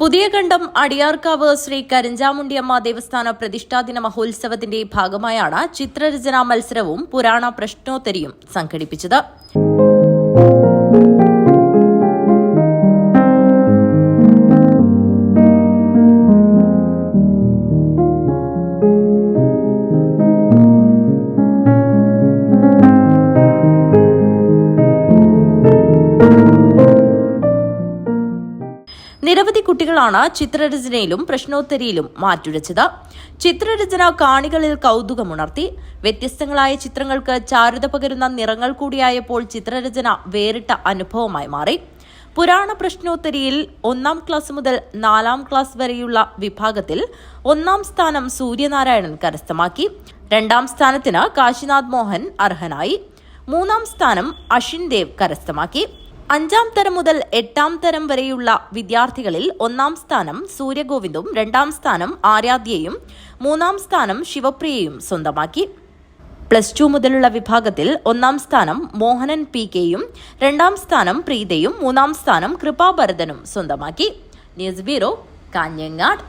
പുതിയ കണ്ടം അടിയാർക്കാവ് ശ്രീ കരിഞ്ചാമുണ്ടിയമ്മ ദേവസ്ഥാന പ്രതിഷ്ഠാദിന മഹോത്സവത്തിന്റെ ഭാഗമായാണ് ചിത്രരചനാ മത്സരവും പുരാണ പ്രശ്നോത്തരിയും സംഘടിപ്പിച്ചത്. നിരവധി കുട്ടികളാണ് ചിത്രരചനയിലും പ്രശ്നോത്തരിയിലും മാറ്റുരച്ചത്. ചിത്രരചന കാണികളിൽ കൗതുകമുണർത്തി. വ്യത്യസ്തങ്ങളായ ചിത്രങ്ങൾക്ക് ചാരുത പകരുന്ന നിറങ്ങൾ കൂടിയായപ്പോൾ ചിത്രരചന വേറിട്ട അനുഭവമായി മാറി. പുരാണ പ്രശ്നോത്തരിയിൽ ഒന്നാം ക്ലാസ് മുതൽ നാലാം ക്ലാസ് വരെയുള്ള വിഭാഗത്തിൽ ഒന്നാം സ്ഥാനം സൂര്യനാരായണൻ കരസ്ഥമാക്കി. രണ്ടാം സ്ഥാനത്തിന് കാശിനാഥ് മോഹൻ അർഹനായി. മൂന്നാം സ്ഥാനം അഷിൻ ദേവ് കരസ്ഥമാക്കി. അഞ്ചാം തരം മുതൽ എട്ടാം തരം വരെയുള്ള വിദ്യാർത്ഥികളിൽ ഒന്നാം സ്ഥാനം സൂര്യഗോവിന്ദും രണ്ടാം സ്ഥാനം ആരാധ്യയും മൂന്നാം സ്ഥാനം ശിവപ്രിയയും സ്വന്തമാക്കി. പ്ലസ് ടു മുതലുള്ള വിഭാഗത്തിൽ ഒന്നാം സ്ഥാനം മോഹനൻ പി കെയും രണ്ടാം സ്ഥാനം പ്രീതയും മൂന്നാം സ്ഥാനം കൃപാഭരതനും സ്വന്തമാക്കി. News bureau Kanhangad.